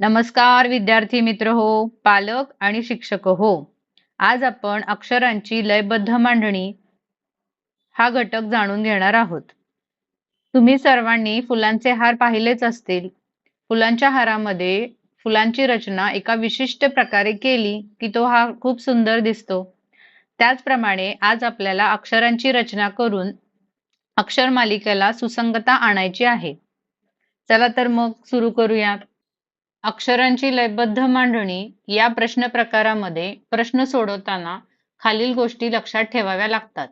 नमस्कार विद्यार्थी मित्र हो पालक आणि शिक्षक हो. आज आपण अक्षरांची लयबद्ध मांडणी हा घटक जाणून घेणार आहोत. तुम्ही सर्वांनी फुलांचे हार पाहिलेच असतील. फुलांच्या हारामध्ये फुलांची रचना एका विशिष्ट प्रकारे केली की तो हा खूप सुंदर दिसतो. त्याचप्रमाणे आज आपल्याला अक्षरांची रचना करून अक्षर मालिकेला सुसंगता आणायची आहे. चला तर मग सुरू करूयात. अक्षरांची लयबद्ध मांडणी या प्रश्न प्रकारामध्ये प्रश्न सोडवताना खालील गोष्टी लक्षात ठेवाव्या लागतात.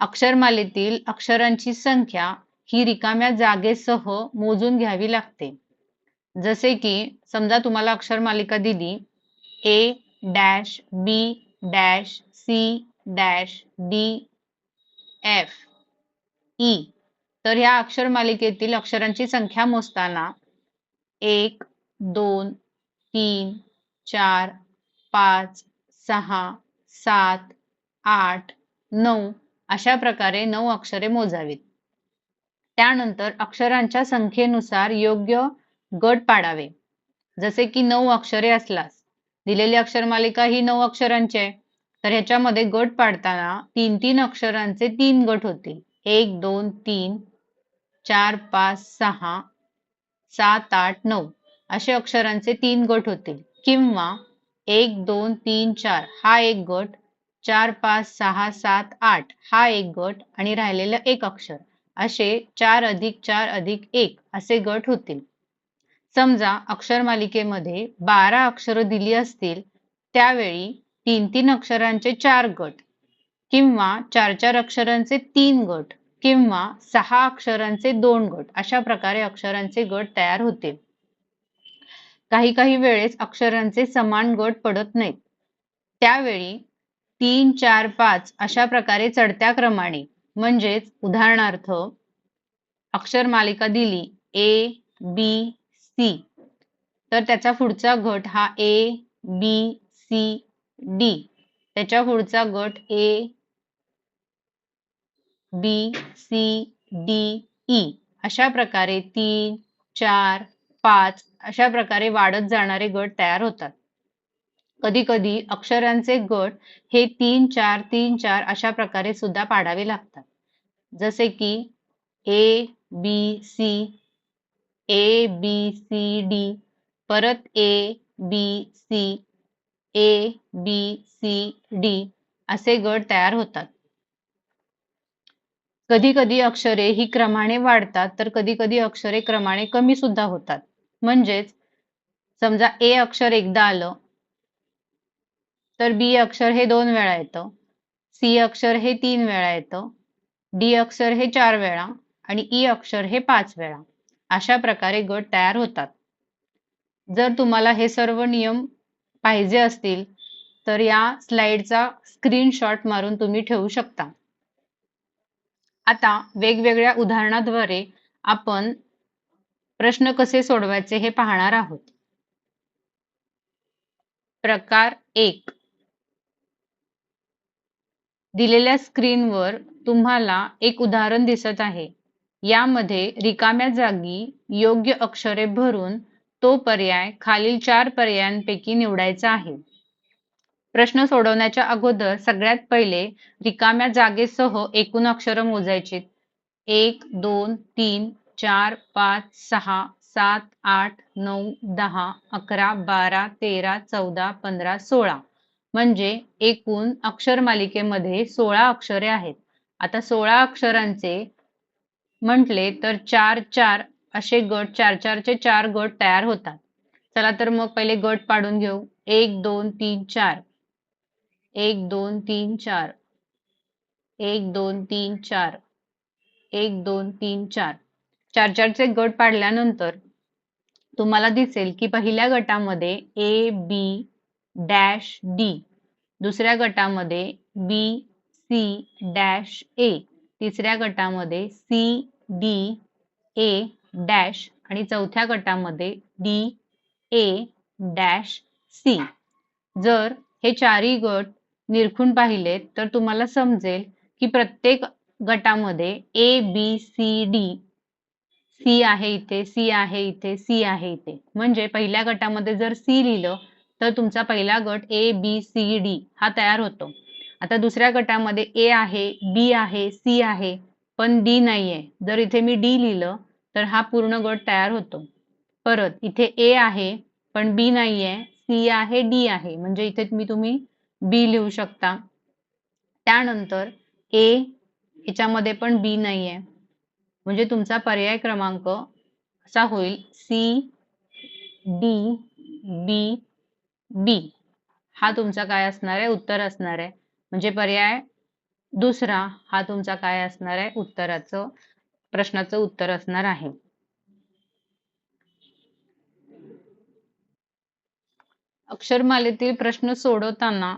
अक्षरमालेतील अक्षरांची संख्या ही रिकाम्या जागेसह मोजून घ्यावी लागते. जसे की समजा तुम्हाला अक्षरमालिका दिली A dash B dash C dash D F E तर ह्या अक्षरमालिकेतील अक्षरांची संख्या मोजताना एक दोन तीन चार पाच सहा सात आठ नऊ अशा प्रकारे नऊ अक्षरे मोजावीत. त्यानंतर अक्षरांच्या संख्येनुसार योग्य गट पाडावे. जसे की नऊ अक्षरे असल्यास दिलेली अक्षरमालिका ही नऊ अक्षरांची आहे. तर ह्याच्यामध्ये गट पाडताना तीन तीन अक्षरांचे तीन गट होतील. एक दोन तीन चार पाच सहा सात आठ नऊ असे अक्षरांचे तीन गट होतील. किंवा एक दोन तीन चार हा एक गट चार पाच सहा सात आठ हा एक गट आणि राहिलेलं एक अक्षर असे चार अधिक चार अधिक एक असे गट होतील. समजा अक्षर मालिकेमध्ये बारा अक्षर दिली असतील त्यावेळी तीन तीन अक्षरांचे चार गट किंवा चार चार अक्षरांचे तीन गट किंवा सहा अक्षरांचे दोन गट अशा प्रकारे अक्षरांचे गट तयार होते. काही काही वेळेस अक्षरांचे समान गट पडत नाहीत. त्यावेळी तीन चार पाच अशा प्रकारे चढत्या क्रमाने म्हणजेच उदाहरणार्थ अक्षर मालिका दिली ए बी सी तर त्याचा पुढचा गट हा ए बी सी डी त्याच्या पुढचा गट A B C D E. अशा प्रकारे तीन चार पाच अशा प्रकारे वाढत जाणारे गट तयार होतात. कधी कधी अक्षरांचे गट हे तीन चार तीन चार अशा प्रकारे सुद्धा पाडावे लागतात. जसे की A B C A B C D. परत A B C A B C D. असे गट तयार होतात. कधी कधी अक्षरे ही क्रमाने वाढतात तर कधी कधी अक्षरे क्रमाने कमी सुद्धा होतात. म्हणजेच समजा ए अक्षर एकदा आलं तर बी अक्षर हे दोन वेळा येतं सी अक्षर हे तीन वेळा येतं डी अक्षर हे चार वेळा आणि ई अक्षर हे पाच वेळा. अशा प्रकारे गट तयार होतात. जर तुम्हाला हे सर्व नियम पाहिजे असतील तर या स्लाइडचा स्क्रीनशॉट मारून तुम्ही ठेवू शकता. आता वेगवेगळ्या उदाहरणाद्वारे आपण प्रश्न कसे सोडवायचे हे पाहणार आहोत. प्रकार एक. दिलेल्या स्क्रीनवर तुम्हाला एक उदाहरण दिसत आहे. यामध्ये रिकाम्या जागी योग्य अक्षरे भरून तो पर्याय खालील चार पर्यायांपैकी निवडायचा आहे. प्रश्न सोडवण्याच्या अगोदर सगळ्यात पहिले रिकाम्या जागेसह एकूण अक्षर मोजायचे. एक दोन तीन चार पाच सहा सात आठ नऊ दहा अकरा बारा तेरा चौदा पंधरा सोळा. म्हणजे एकूण अक्षर मालिकेमध्ये सोळा अक्षरे आहेत. आता सोळा अक्षरांचे म्हटले तर चार चार असे गट चार चारचे चार गट तयार होतात. चला तर मग पहिले गट पाडून घेऊ. एक दोन तीन चार. एक दोन तीन चार. एक दोन तीन चार. एक दोन तीन चार. चार चारचे गट पाडल्यानंतर तुम्हाला दिसेल की पहिल्या गटामध्ये ए बी डॅश डी दुसऱ्या गटामध्ये बी सी डॅश ए तिसऱ्या गटामध्ये सी डी ए डॅश आणि चौथ्या गटामध्ये डी ए डॅश सी जर हे चारही गट निरखून पाहिले तर तुम्हाला समजेल की प्रत्येक गटामध्ये A B C D C आहे इथे सी आहे इथे सी आहे इथे. म्हणजे पहिल्या गटामध्ये जर सी लिहिलं तर तुमचा पहिला गट ए बी सी डी हा तयार होतो. आता दुसऱ्या गटामध्ये ए आहे बी आहे सी आहे पण डी नाहीये. जर इथे मी डी लिहिलं तर हा पूर्ण गट तयार होतो. परत इथे ए आहे पण बी नाहीये सी आहे डी आहे. म्हणजे इथे मी तुम्ही बी लिहू शकता. त्यानंतर ए याच्यामध्ये पण बी नाहीये. म्हणजे तुमचा पर्याय क्रमांक असा होईल सी डी बी बी हा तुमचा काय असणार आहे? उत्तर असणार आहे. म्हणजे पर्याय दुसरा हा तुमचा काय असणार आहे? उत्तराचं प्रश्नाचं उत्तर असणार आहे. अक्षरमालेतील प्रश्न सोडवताना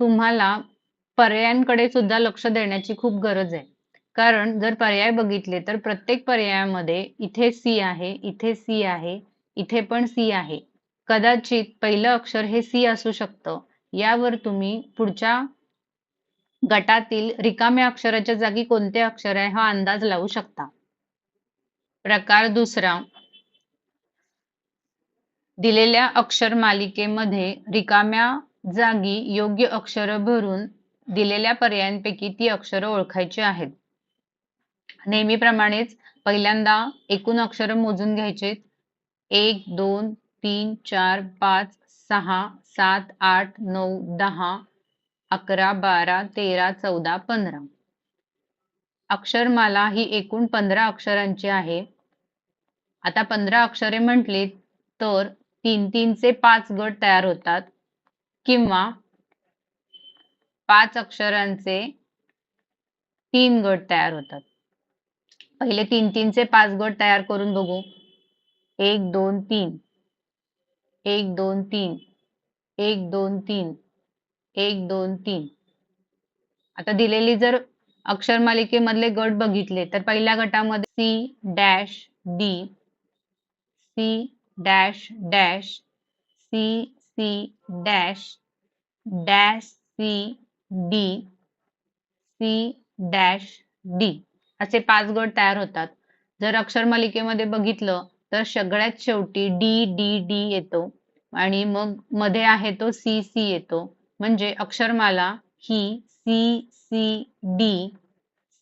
तुम्हाला पर्यायांकडे सुद्धा लक्ष देण्याची खूप गरज आहे. कारण जर पर्याय बघितले तर प्रत्येक पर्यायामध्ये इथे सी आहे इथे सी आहे इथे पण सी आहे. कदाचित पहिलं अक्षर हे सी असू शकतं. यावर तुम्ही पुढच्या गटातील रिकाम्या अक्षराच्या जागी कोणते अक्षर आहे हा अंदाज लावू शकता. प्रकार दुसरा. दिलेल्या अक्षर मालिकेमध्ये रिकाम्या जागी योग्य अक्षर भरून दिलेल्या पर्यायांपैकी ती अक्षरं ओळखायची आहेत. नेहमीप्रमाणेच पहिल्यांदा एकूण अक्षर मोजून घ्यायचे. एक दोन तीन चार पाच सहा सात आठ नऊ दहा अकरा बारा तेरा चौदा पंधरा. अक्षरमाला ही एकूण पंधरा अक्षरांची आहे. आता पंधरा अक्षरे म्हटली तर तीन तीनचे पाच गट तयार होतात. किंवा पाच अक्षरांचे तीन गट तयार होतात. पहिले तीन तीनचे पाच गट तयार करून बघू. एक दोन तीन. एक दोन तीन. एक दोन तीन. एक दोन तीन. आता दिलेली जर अक्षर मालिकेमधले गट बघितले तर पहिल्या गटामध्ये C dash D C dash dash C C dash dash C D C dash D. असे पाच गट तयार होतात. जर अक्षर मालिकेमध्ये बघितलं तर सगळ्यात शेवटी डी डी डी येतो. आणि मग मध्ये आहे तो सी सी येतो. म्हणजे अक्षरमाला ही C C D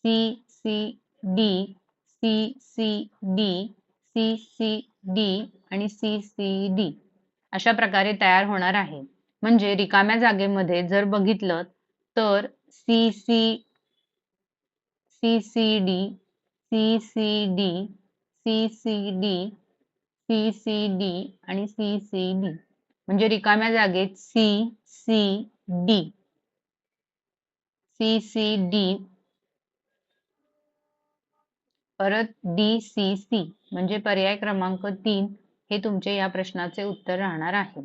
C C D C C D C C D आणि सी सी डी अशा प्रकारे तयार होणार आहे. म्हणजे रिकाम्या जागेमध्ये जर बघितलं तर C C C C D C C D C C D C C D आणि सी सी डी म्हणजे रिकाम्या जागेत C C D C C D परत डी सी सी म्हणजे पर्याय क्रमांक तीन. हे तुमचे या प्रश्नाचे उत्तर राहणार आहे.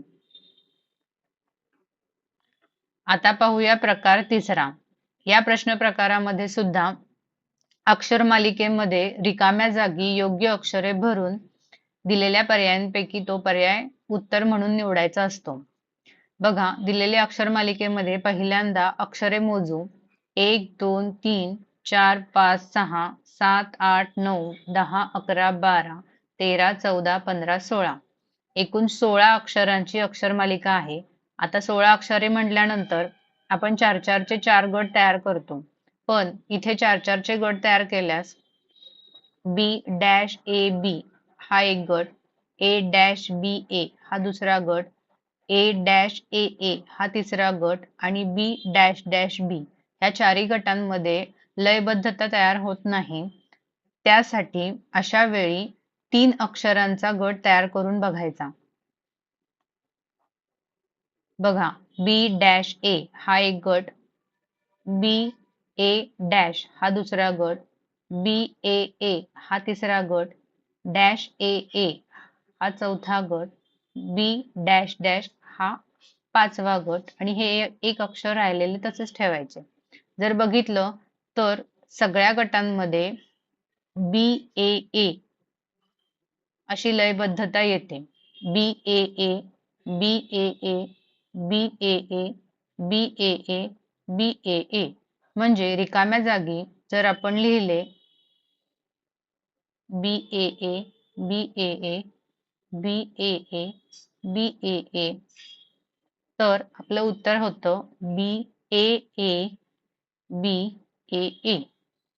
आता पाहूया प्रकार तिसरा. या प्रश्न प्रकारामध्ये सुद्धा अक्षर मालिकेमध्ये रिकाम्या जागी योग्य अक्षरे भरून दिलेल्या पर्यायांपैकी तो पर्याय उत्तर म्हणून निवडायचा असतो. बघा दिलेल्या अक्षर मालिकेमध्ये पहिल्यांदा अक्षरे मोजू. एक दोन तीन चार पाच सहा सात आठ नऊ दहा अकरा बारा तेरा चौदा पंधरा सोळा. एकूण सोळा अक्षरांची अक्षर मालिका आहे. आता सोळा अक्षरे म्हटल्यानंतर आपण चार चारचे चार गट तयार करतो. पण इथे चार चारचे गट तयार केल्यास बी डॅश ए बी हा एक गट ए डॅश बी ए हा दुसरा गट ए डॅश ए ए हा तिसरा गट आणि बी डॅश डॅश बी या चारही गटांमध्ये लयबद्धता तयार होत नाही. त्यासाठी अशा वेळी तीन अक्षरांचा गट तयार करून बघायचा. बघा बी डॅश ए हा एक गट बी ए डॅश हा दुसरा गट बी ए ए हा तिसरा गट डॅश ए ए हा चौथा गट बी डॅश डॅश हा पाचवा गट आणि हे एक अक्षर राहिलेले तसेच ठेवायचे. जर बघितलं तर सगळ्या गटांमध्ये बी ए ए अशी लयबद्धता येते बी ए A B A A B A A B A A B ए ए म्हणजे रिकाम्या जागी जर आपण लिहिले बी ए A B A A B A A B ए ए तर आपलं उत्तर होतं बी ए ए बी ए ए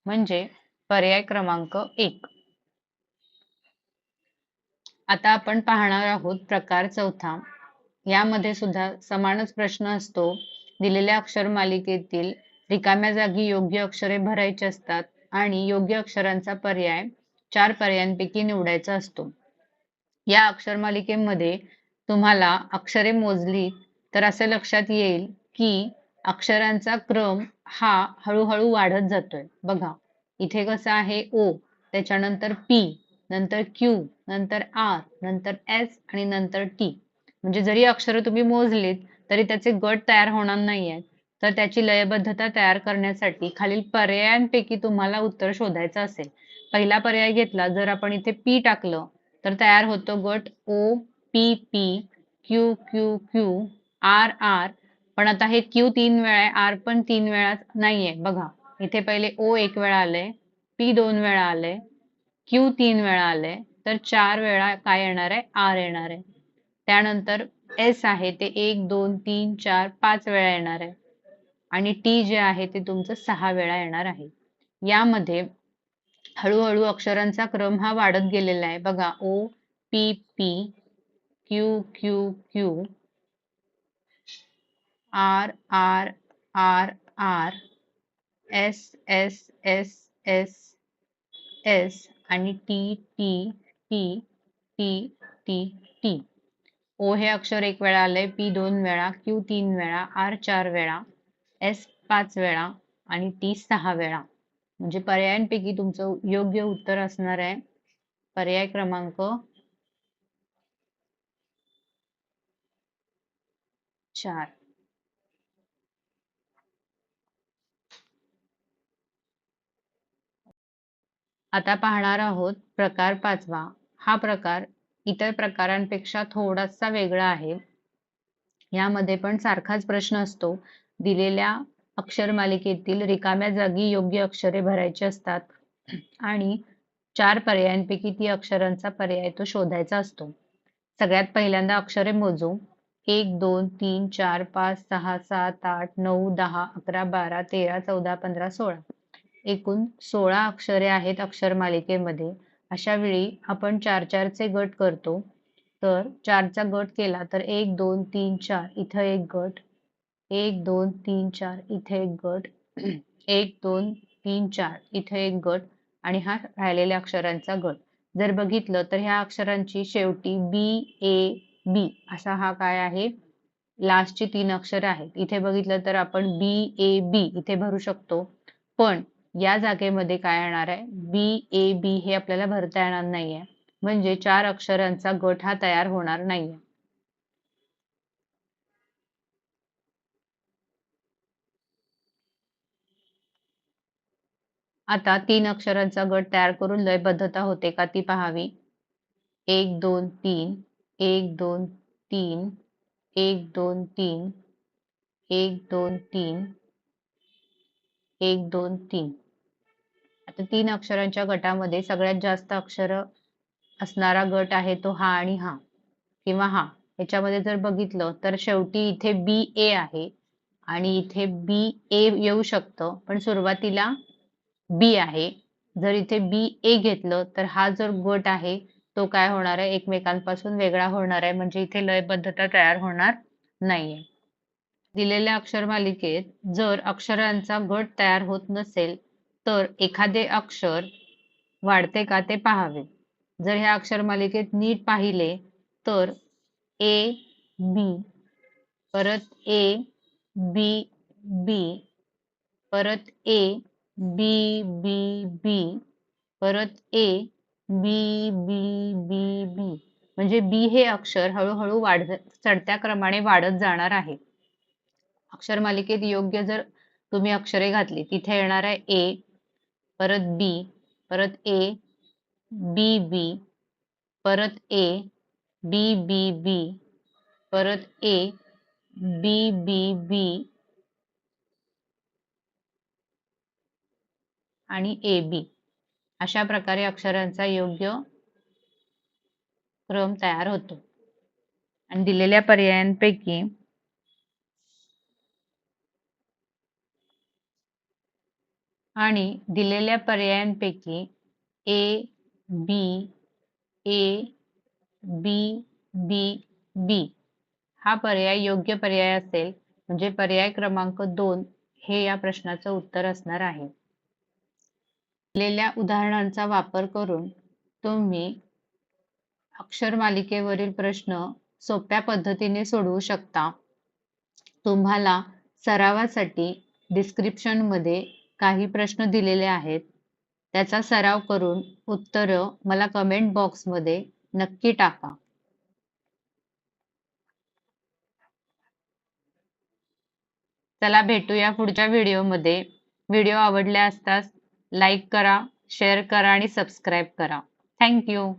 म्हणजे पर्याय क्रमांक एक आता आपण पाहणार आहोत प्रकार चौथा. यामध्ये सुद्धा समानच प्रश्न असतो. दिलेल्या अक्षर मालिकेतील रिकाम्या जागी योग्य अक्षरे भरायची असतात आणि योग्य अक्षरांचा पर्याय चार पर्यायांपैकी निवडायचा असतो. या अक्षर मालिकेमध्ये तुम्हाला अक्षरे मोजली तर असे लक्षात येईल की अक्षरांचा क्रम हा हळूहळू वाढत जातोय. बघा इथे कसं आहे ओ त्याच्यानंतर पी नंतर क्यू नंतर आर नंतर एस आणि नंतर टी म्हणजे जरी अक्षर तुम्ही मोजलीत तरी त्याचे गट तयार होणार नाहीयेत. तर त्याची लयबद्धता तयार करण्यासाठी खालील पर्यायांपैकी तुम्हाला उत्तर शोधायचं असेल. पहिला पर्याय घेतला जर आपण इथे पी टाकलं तर तयार होतो गट O P P Q Q Q R R पण आता हे क्यू तीन वेळा आहे आर पण तीन वेळा नाहीये. बघा इथे पहिले ओ एक वेळा आलंय पी दोन वेळा आलंय क्यू तीन वेळा आलंय तर चार वेळा काय येणार आहे? आर येणार आहे. त्यानंतर एस आहे ते एक दोन तीन चार पाच वेळा येणार आहे. आणि टी जे आहे ते तुमचं सहा वेळा येणार आहे. यामध्ये हळूहळू अक्षरांचा क्रम हा वाढत गेलेला आहे. बघा O P P Q Q Q R R R R S S S S S आणि T T T T T T. O हे अक्षर एक वेळा आलंय पी दोन वेळा क्यू तीन वेळा आर चार वेळा एस पाच वेळा आणि टी सहा वेळा. म्हणजे पर्यायांपैकी तुमचं योग्य उत्तर असणार आहे. पर्याय क्रमांक चार. आता पाहणार आहोत प्रकार पाचवा. हा प्रकार इतर प्रकारांपेक्षा थोडासा वेगळा आहे. यामध्ये पण सारखाच प्रश्न असतो. दिलेल्या अक्षर मालिकेतील रिकाम्या जागी योग्य अक्षरे भरायची असतात. आणि चार पर्यायांपैकी ती अक्षरांचा पर्याय तो शोधायचा असतो. सगळ्यात पहिल्यांदा अक्षरे मोजू. एक दोन तीन चार पाच सहा सात आठ नऊ दहा अकरा बारा तेरा चौदा पंधरा सोळा. एकूण सोळा अक्षरे आहेत अक्षर मालिकेमध्ये. अशा वेळी आपण चार चारचे गट करतो. तर चारचा गट केला तर एक दोन तीन चार. इथं एक गट. एक दोन तीन चार. इथे एक गट. एक दोन तीन चार. इथे एक गट. आणि हा राहिलेल्या अक्षरांचा गट. जर बघितलं तर ह्या अक्षरांची शेवटी बी ए बी असा हा काय आहे? लास्टची तीन अक्षर आहेत. इथे बघितलं तर आपण बी ए बी इथे भरू शकतो. पण या जागेमध्ये काय येणार आहे? बी ए बी हे आपल्याला भरता येणार नाहीये. म्हणजे चार अक्षरांचा गट हा तयार होणार नाहीये. आता तीन अक्षरांचा गट तयार करून लयबद्धता होते का ती पहावी. एक दोन तीन. एक दोन तीन. एक दोन तीन. एक दोन तीन. एक दोन तीन. आता तीन अक्षरांच्या गटामध्ये सगळ्यात जास्त अक्षर असणारा गट आहे तो हा आणि हा किंवा हा. याच्यामध्ये जर बघितलं तर शेवटी इथे बी ए आहे आणि इथे बी ए येऊ शकतं पण सुरुवातीला बी आहे. जर इथे बी ए घेतलं तर हा जो गट आहे तो काय होणार आहे? एकमेकांपासून वेगळा होणार आहे. म्हणजे इथे लयबद्धता तयार होणार नाहीये. दिलेल्या अक्षर मालिकेत जर अक्षरांचा गट तयार होत नसेल तर एखादे अक्षर वाढते का ते पाहावे. जर ह्या अक्षर मालिकेत नीट पाहिले तर ए बी परत ए बी बी परत ए बी बी बी परत ए बी बी बी बी म्हणजे बी हे अक्षर हळूहळू वाढ चढत्या क्रमाने वाढत जाणार आहे. अक्षर मालिकेत योग्य जर तुम्ही अक्षरे घातली तिथे येणार आहे ए परत बी परत ए बी बी परत ए बी बी बी परत ए बी बी बी आणि ए बी अशा प्रकारे अक्षरांचा योग्य क्रम तयार होतो. आणि दिलेल्या पर्यायांपैकी आणि दिलेल्या पर्यायांपैकी ए बी ए बी बी बी हा पर्याय योग्य पर्याय असेल म्हणजे पर्याय क्रमांक दोन हे या प्रश्नाचं उत्तर असणार आहे. दिलेल्या उदाहरणांचा वापर करून तुम्ही अक्षर मालिकेवरील प्रश्न सोप्या पद्धतीने सोडवू शकता. तुम्हाला सरावासाठी डिस्क्रिप्शनमध्ये काही प्रश्न दिलेले आहेत. त्याचा सराव करून उत्तरं मला कमेंट बॉक्समध्ये नक्की टाका. चला भेटूया पुढच्या व्हिडिओमध्ये व्हिडिओ आवडल्या असतास लाईक करा शेअर करा आणि सबस्क्राईब करा. थँक्यू